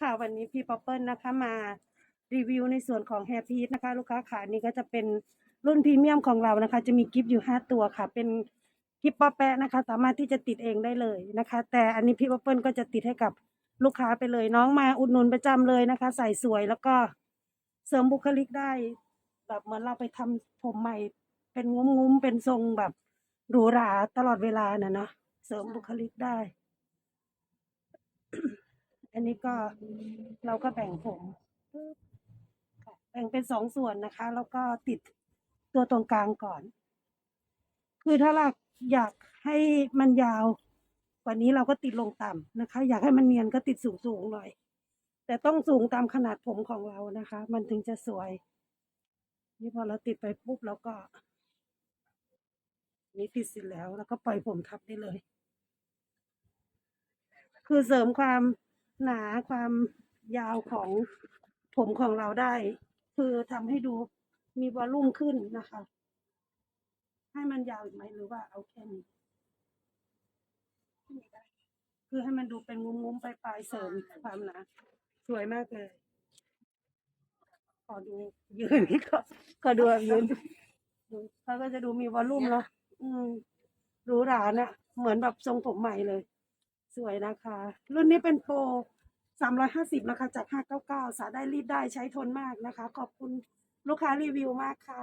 ค่ะวันนี้พี่ป๊อปเปิลนะคะมารีวิวในส่วนของ Hair p i e c นะคะ ลูกค้าขานี่ก็จะเป็นรุ่นพรีเมียมของเรานะคะ จะมีกิฟต์อยู่ห้าตัวค่ะ เป็นกิฟต์ป๊อปแปะนะคะ สามารถที่จะติดเองได้เลยนะคะ แต่อันนี้พี่ป๊อปเปิลก็จะติดให้กับลูกค้าไปเลยน้องมาอุดหนุนประจำเลยนะคะ ใส่สวยแล้วก็เสริมบุคลิกได้ แบบเหมือนเราไปทำผมใหม่เป็นงุ้มๆเป็นทรงแบบหรูหราตลอดเวลาน่ะเนาะเสริมบุคลิกได้ นนี้ก็เราก็แบ่งผมแบ่งเป็นสองส่วนนะคะ แล้วก็ติดตัวตรงกลางก่อน คือถ้าเราอยากให้มันยาวกว่านี้เราก็ติดลงต่ำนะคะ อยากให้มันเนียนก็ติดสูงสูงหน่อย แต่ต้องสูงตามขนาดผมของเรานะคะ มันถึงจะสวย นี่พอเราติดไปปุ๊บเราก็ นี่ติดเสร็จแล้ว แล้วก็ปล่อยผมทับได้เลย คือเสริมความ หนาความยาวของผมของเราได้ คือทำให้ดูมีวอลลุ่มขึ้นนะคะ ให้มันยาวอีกไหมหรือว่าเอาแค่นี้คือให้มันดูเป็นงุ้มๆปลายๆเสริมความหนาสวยมากเลย ขอดูยืนนี่ก็ขอดูยืนเขาก็จะดูมีวอลลุ่มเนาะอืมหรูหราเนี่ยเหมือนแบบทรงผมใหม่เลย สวยนะคะ รุ่นนี้เป็นโปร สามร้อยห้าสิบนะคะ จากห้าเก้าเก้าสาได้รีดได้ใช้ทนมากนะคะ ขอบคุณลูกค้ารีวิวมากค่ะ